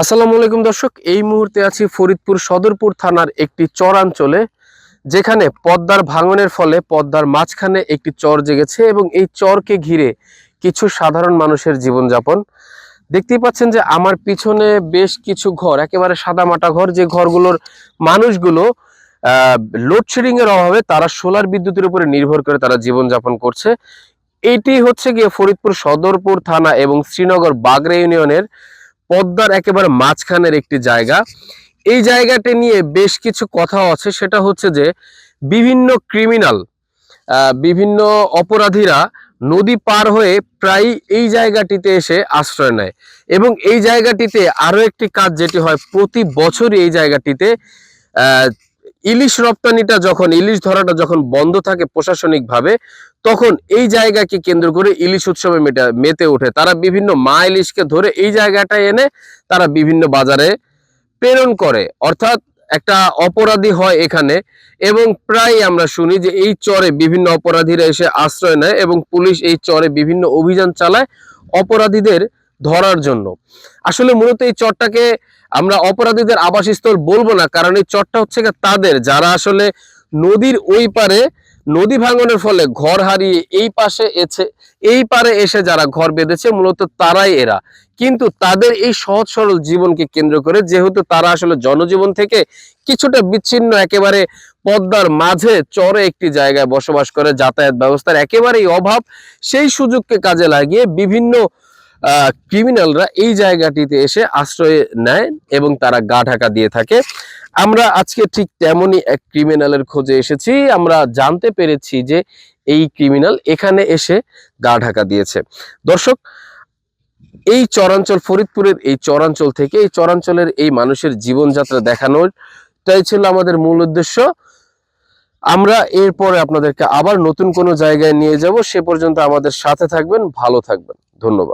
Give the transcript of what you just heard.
আসসালামু আলাইকুম দর্শক, এই মুহূর্তে আছি ফরিদপুর সদরপুর থানার একটি চরাঞ্চলে, যেখানে পদ্মার ভাঙনের ফলে পদ্মার মাঝখানে একটি চর জেগেছে এবং এই চরকে ঘিরে কিছু সাধারণ মানুষের জীবনযাপন। দেখতেই পাচ্ছেন যে আমার পিছনে বেশ কিছু ঘর, একেবারে সাদামাটা ঘর, যে ঘরগুলোর মানুষগুলো লোডশেডিং এর অভাবে তারা সোলার বিদ্যুতের উপরে নির্ভর করে তারা জীবনযাপন করছে। এইটি হচ্ছে গিয়ে ফরিদপুর সদরপুর থানা এবং শ্রীনগর বাগরা ইউনিয়নের পদ্মার একেবারে মাঝখানের একটি জায়গা। এই জায়গাটি নিয়ে বেশ কিছু কথা আছে। সেটা হচ্ছে যে, বিভিন্ন ক্রিমিনাল বিভিন্ন অপরাধীরা নদী পার হয়ে প্রায় এই জায়গাটিতে এসে আশ্রয় নেয় এবং এই জায়গাটিতে আরও একটি কাজ যেটি হয়, প্রতি বছরই এই জায়গাটিতে ইলিশ রপ্তানিটা যখন, ইলিশ ধরাটা যখন বন্ধ থাকে প্রশাসনিকভাবে, তখন এই জায়গাকে কেন্দ্র করে ইলিশ উৎসবে মেতে ওঠে। তারা বিভিন্ন মা ইলিশকে ধরে এই জায়গাটায় এনে তারা বিভিন্ন বাজারে প্রেরণ করে। অর্থাৎ একটা অপরাধী হয় এখানে এবং প্রায় আমরা শুনি যে এই চরে বিভিন্ন অপরাধীরা এসে আশ্রয় নেয় এবং পুলিশ এই চরে বিভিন্ন অভিযান চালায়। অপরাধীদের ধরার জন্য। আসলে মূলত এই চরটাকে আমরা অপরাধীদের আবাসস্থল বলব না, কারণ এই চরটা হচ্ছে তাদের, যারা আসলে নদীর ওই পারে নদী ভাঙনের ফলে ঘর হারিয়ে এই পাশে এসে, এই পারে এসে যারা ঘর বেঁধেছে, মূলত তারাই এরা। কিন্তু তাদের এই সহজ সরল জীবনকে কেন্দ্র করে, যেহেতু তারা আসলে জনজীবন থেকে কিছুটা বিচ্ছিন্ন, একেবারে পদ্মার মাঝে চরে একটি জায়গায় বসবাস করে, যাতায়াত ব্যবস্থার একেবারেই অভাব, সেই সুযোগকে কাজে লাগিয়ে বিভিন্ন ক্রিমিনালরা এই জায়গাটিতে এসে আশ্রয় নেয় এবং তারা গা ঢাকা দিয়ে থাকে। আমরা আজকে ঠিক তেমনই এক ক্রিমিনালের খোঁজে এসেছি। আমরা জানতে পেরেছি যে এই ক্রিমিনাল এখানে এসে গা ঢাকা দিয়েছে। দর্শক, এই চরাঞ্চল, ফরিদপুরের এই চরাঞ্চল থেকে এই চরাঞ্চলের এই মানুষের জীবনযাত্রা দেখানোরটাই ছিল আমাদের মূল উদ্দেশ্য। আমরা এরপরে আপনাদেরকে আবার নতুন কোনো জায়গায় নিয়ে যাব। সে পর্যন্ত আমাদের সাথে থাকবেন, ভালো থাকবেন। ধন্যবাদ।